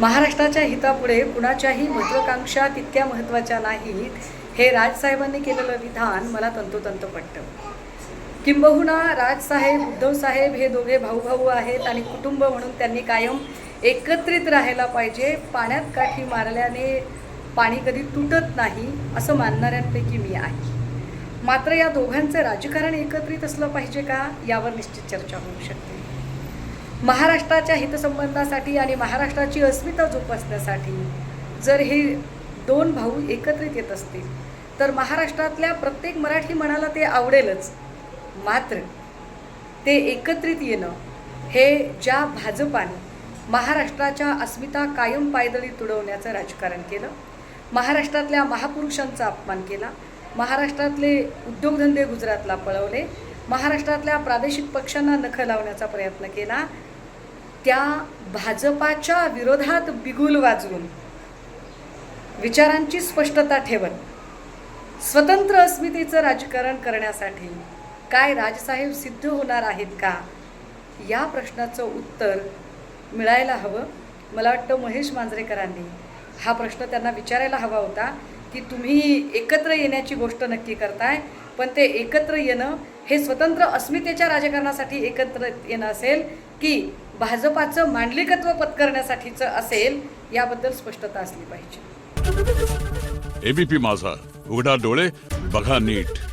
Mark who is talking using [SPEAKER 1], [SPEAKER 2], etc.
[SPEAKER 1] महाराष्ट्राच्या हितापुढे कुणाच्याही महत्वाकांक्षा तितक्या महत्त्वाच्या नाहीत हे राजसाहेबांनी केलेलं विधान मला तंतोतंत पटतं. किंबहुना राजसाहेब उद्धवसाहेब हे दोघे भाऊभाऊ आहेत आणि कुटुंब म्हणून त्यांनी कायम एकत्रित राहायला पाहिजे. पाण्यात काठी मारल्याने पाणी कधी तुटत नाही असं मानणाऱ्यांपैकी मी आहे. मात्र या दोघांचं राजकारण एकत्रित असलं पाहिजे का? यावर निश्चित चर्चा होऊ शकते. महाराष्ट्राच्या हितसंबंधासाठी आणि महाराष्ट्राची अस्मिता जोपासण्यासाठी जर हे दोन भाऊ एकत्रित येत असतील तर महाराष्ट्रातल्या प्रत्येक मराठी मनाला ते आवडेलच. मात्र ते एकत्रित येणं हे ज्या भाजपाने महाराष्ट्राच्या अस्मिता कायम पायदळी तुडवण्याचं राजकारण केलं महाराष्ट्रातल्या महापुरुषांचा अपमान केला महाराष्ट्रातले उद्योगधंदे गुजरातला पळवले महाराष्ट्रातल्या प्रादेशिक पक्षांना नख लावण्याचा प्रयत्न केला त्या भाजपाच्या विरोधात बिगुल वाजवून विचारांची स्पष्टता ठेवत स्वतंत्र अस्मितेचं राजकारण करण्यासाठी काय राजसाहेब सिद्ध होणार आहेत का या प्रश्नाचं उत्तर मिळायला हवं. मला वाटतं महेश मांजरेकरांनी हा प्रश्न त्यांना विचारायला हवा होता की तुम्ही एकत्र येण्याची गोष्ट नक्की करताय पण ते एकत्र येणं हे स्वतंत्र अस्मितेच्या राजकारणासाठी एकत्र येणं असेल की भाजपाचं मांडलिकत्व पत्करण्यासाठीचं असेल याबद्दल स्पष्टता असली पाहिजे.
[SPEAKER 2] एबीपी माझा. उघडा डोळे बघा नीट.